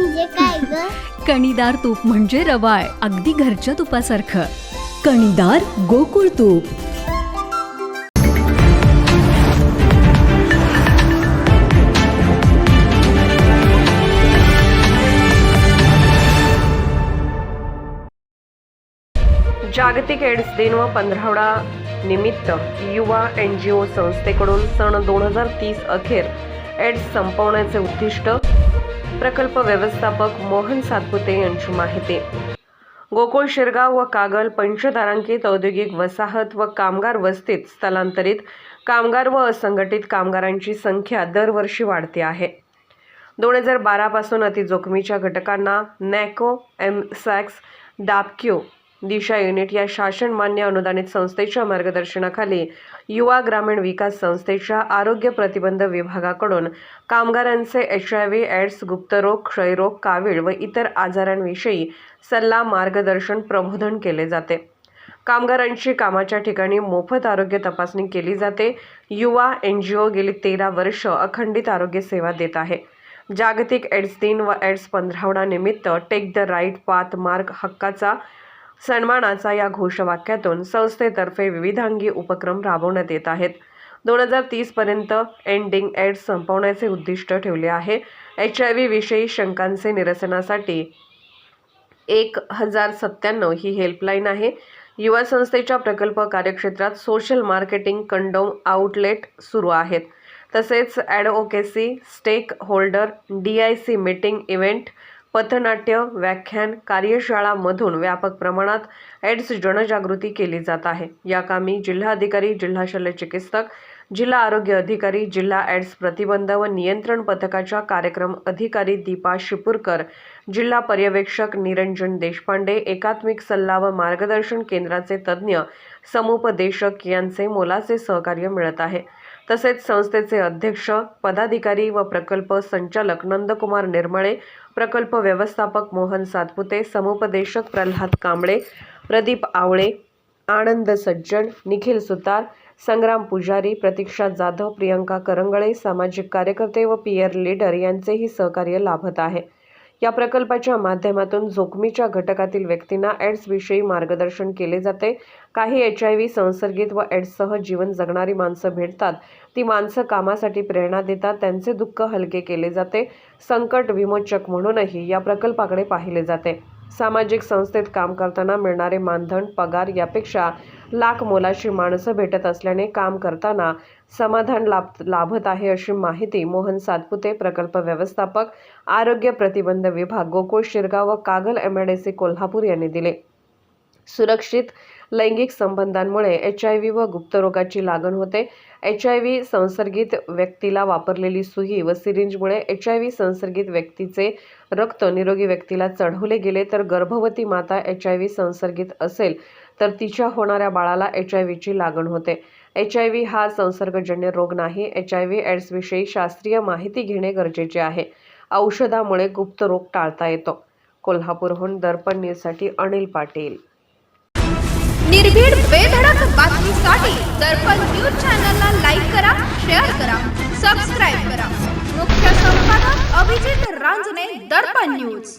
म्हणजे काय ग? कणीदार तूप म्हणजे रवाळ अगदी घरच्या तुपासारखं. कणीदार गोकुळ तूप. जागतिक एड्स दिन व पंधरावडा निमित्त युवा एन जी ओ संस्थेकडून सन दोन हजार तीस अखेर एड्स संपवण्याचे उद्दिष्ट प्रकल्प व्यवस्थापक मोहन सातपुते यांची माहिती. गोकुळ शिरगाव व कागल पंचतारांकित औद्योगिक वसाहत व कामगार वस्तीत स्थलांतरित कामगार व असंघटित कामगारांची संख्या दरवर्षी वाढते आहे. दोन हजार बारापासून अतिजोखमीच्या घटकांना नॅको एम सॅक्स डाबक्यू दिशा युनिट या शासनमान्य अनुदानित संस्थेच्या मार्गदर्शनाखाली युवा ग्रामीण विकास संस्थेच्या आरोग्य प्रतिबंध विभागाकडून कामगारांचे एच आय व्ही एड्स गुप्तरोग क्षयरोग कावीळ व इतर आजारांविषयी सल्ला मार्गदर्शन प्रबोधन केले जाते. कामगारांची कामाच्या ठिकाणी मोफत आरोग्य तपासणी केली जाते. युवा एन जी ओ गेली तेरा वर्ष अखंडित आरोग्य सेवा देत आहे. जागतिक एड्स दिन व एड्स पंधरावडा निमित्त टेक द राईट पाथ मार्ग हक्काचा सन्मानाचा या घोषवाक्यातून संस्थेतर्फे विविधांगी उपक्रम राबवण्यात येत आहेत. दोन हजार तीसपर्यंत एंडिंग एड्स संपवण्याचे उद्दिष्ट ठेवले आहे. एच आय व्ही विषयी शंकांचे निरसनासाठी एक हजार सत्त्याण्णव ही हेल्पलाईन आहे. युवा संस्थेच्या प्रकल्प कार्यक्षेत्रात सोशल मार्केटिंग कंडोम आउटलेट सुरू आहेत. तसेच advocacy stakeholder D I C meeting event पथनाट्य व्याख्यान कार्यशाळामधून व्यापक प्रमाणात एड्स जनजागृती केली जात आहे. या कामी जिल्हाधिकारी जिल्हा शल्यचिकित्सक जिल्हा आरोग्य अधिकारी जिल्हा एड्स प्रतिबंध व नियंत्रण पथकाच्या कार्यक्रम अधिकारी दीपा शिपूरकर जिल्हा पर्यवेक्षक निरंजन देशपांडे एकात्मिक सल्ला व मार्गदर्शन केंद्राचे तज्ज्ञ समुपदेशक यांचे मोलाचे सहकार्य मिळत आहे. तसेच संस्थेचे अध्यक्ष पदाधिकारी व प्रकल्प संचालक नंदकुमार निर्मळे प्रकल्प व्यवस्थापक मोहन सातपुते समुपदेशक प्रल्हाद कांबळे प्रदीप आवळे आनंद सज्जन निखिल सुतार संग्राम पुजारी प्रतीक्षा जाधव प्रियंका करंगळे सामाजिक कार्यकर्ते व पियर लीडर यांचेही सहकार्य लाभत आहे. या प्रकल्पाच्या माध्यमातून जोखमीच्या घटकातील व्यक्तींना एड्सविषयी मार्गदर्शन केले जाते. काही एच आय व्ही संसर्गित व एड्ससह जीवन जगणारी माणसं भेटतात. ती माणसं कामासाठी प्रेरणा देतात. त्यांचे दुःख हलके केले जाते. संकट विमोचक म्हणूनही या प्रकल्पाकडे पाहिले जाते. सामाजिक संस्थेत काम करताना मिळणारे मानधन पगार यापेक्षा लाख मोलाची माणसं भेटत असल्याने काम करताना समाधान लाभ लाभत आहे अशी माहिती मोहन सातपुते प्रकल्प व्यवस्थापक आरोग्य प्रतिबंध विभाग गोकुळ शिरगाव व कागल एमआयडीसी कोल्हापूर यांनी दिले. सुरक्षित लैंगिक संबंधांमुळे एच आय व्ही व गुप्तरोगाची लागण होते. एच आय व्ही संसर्गित व्यक्तीला वापरलेली सुई व सिरिंजमुळे एच आय व्ही संसर्गित व्यक्तीचे रक्त निरोगी व्यक्तीला चढवले गेले तर गर्भवती माता एच आय व्ही संसर्गित असेल तर तिच्या होणाऱ्या बाळाला एच आय व्हीची लागण होते. एच आय व्ही हा संसर्गजन्य रोग नाही. एच आय व्ही एड्सविषयी शास्त्रीय माहिती घेणे गरजेचे आहे. औषधामुळे गुप्त रोग टाळता येतो. कोल्हापूरहून दर्पण न्यूजसाठी अनिल पाटील. निर्भीड बेधडक बातमीसाठी दर्पण न्यूज चॅनलला लाईक करा शेअर करा सबस्क्राईब करा. मुख्य संपादक अभिजित रांजणे दर्पण न्यूज.